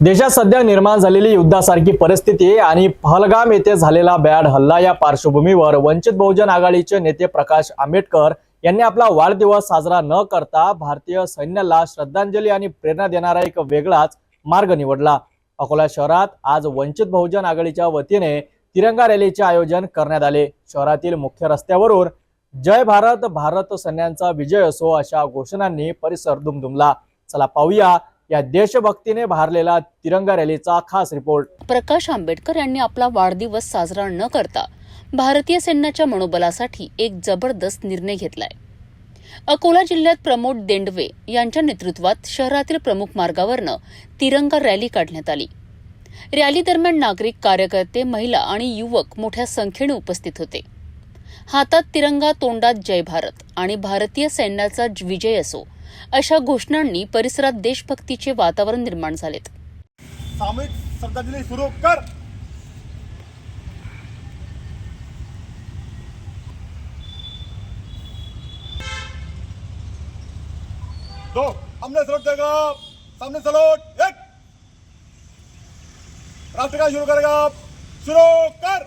देशात सध्या निर्माण झालेली युद्धासारखी परिस्थिती आणि पहलगाम येथे झालेला बॅड हल्ला या पार्श्वभूमीवर वंचित बहुजन आघाडीचे नेते प्रकाश आंबेडकर यांनी आपला वाढदिवस साजरा न करता भारतीय सैन्याला श्रद्धांजली आणि प्रेरणा देणारा एक वेगळाच मार्ग निवडला. अकोला शहरात आज वंचित बहुजन आघाडीच्या वतीने तिरंगा रॅलीचे आयोजन करण्यात आले. शहरातील मुख्य रस्त्यावरून जय भारत भारत सैन्यांचा विजय असो अशा घोषणांनी परिसर दुमदुमला. चला पाहूया या देशभक्तीने भारलेला तिरंगा रॅलीचा खास रिपोर्ट. प्रकाश आंबेडकर यांनी आपला वाढदिवस साजरा न करता भारतीय सैन्याच्या मनोबलासाठी एक जबरदस्त निर्णय घेतलाय. अकोला जिल्ह्यात प्रमोद देंडवे यांच्या नेतृत्वात शहरातील प्रमुख मार्गावरनं तिरंगा रॅली काढण्यात आली. रॅली दरम्यान नागरिक कार्यकर्ते महिला आणि युवक मोठ्या संख्येने उपस्थित होते. हातात तिरंगा तोंडात जय भारत आणि भारतीय सैन्याचा विजय असो अशा घोषणांनी परिसरात देशभक्तीचे वातावरण निर्माण झालेत. सामूहिक श्रद्धांजली सुरू कर. दो हमने सलोट देगा सामने सलोट एक. राष्ट्रगान शुरू करेगा शुरू कर.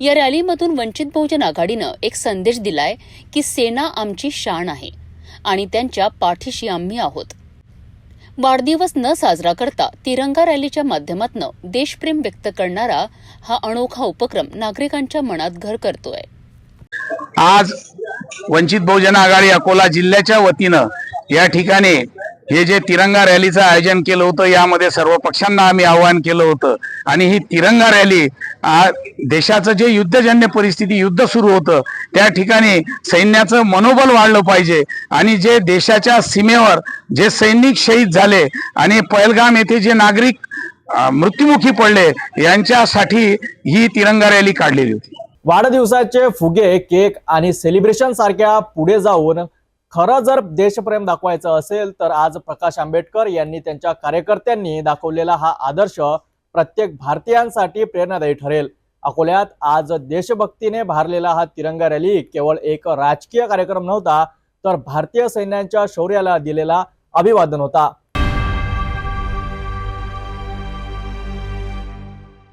या रॅलीमधून वंचित बहुजन आघाडीनं एक संदेश दिलाय की सेना आमची शान आहे आणि त्यांच्या पाठीशी आम्ही आहोत. वाढदिवस न साजरा करता तिरंगा रॅलीच्या माध्यमातून देशप्रेम व्यक्त करणारा हा अनोखा उपक्रम नागरिकांच्या मनात घर करतोय. आज वंचित बहुजन आघाडी अकोला जिल्ह्याच्या वतीनं या ठिकाणी हे जे तिरंगा रॅलीचं आयोजन केलं होतं यामध्ये सर्व पक्षांना आम्ही आवाहन केलं होतं. आणि ही तिरंगा रॅली देशाचं जे युद्धजन्य परिस्थिती युद्ध सुरू होतं त्या ठिकाणी सैन्याचं मनोबल वाढलं पाहिजे. आणि जे देशाच्या सीमेवर जे सैनिक शहीद झाले आणि पहलगाम येथे जे नागरिक मृत्युमुखी पडले यांच्यासाठी ही तिरंगा रॅली काढलेली होती. वाढदिवसाचे फुगे केक आणि सेलिब्रेशन सारख्या पुढे जाऊन खरं जर देशप्रेम दाखवायचं असेल तर आज प्रकाश आंबेडकर यांनी त्यांच्या कार्यकर्त्यांनी दाखवलेला हा आदर्श प्रत्येक भारतीयांसाठी प्रेरणादायी ठरेल. अकोल्यात आज देशभक्तीने भारलेला हा तिरंगा रॅली केवळ एक राजकीय कार्यक्रम नव्हता तर भारतीय सैन्यांच्या शौर्याला दिलेला अभिवादन होता.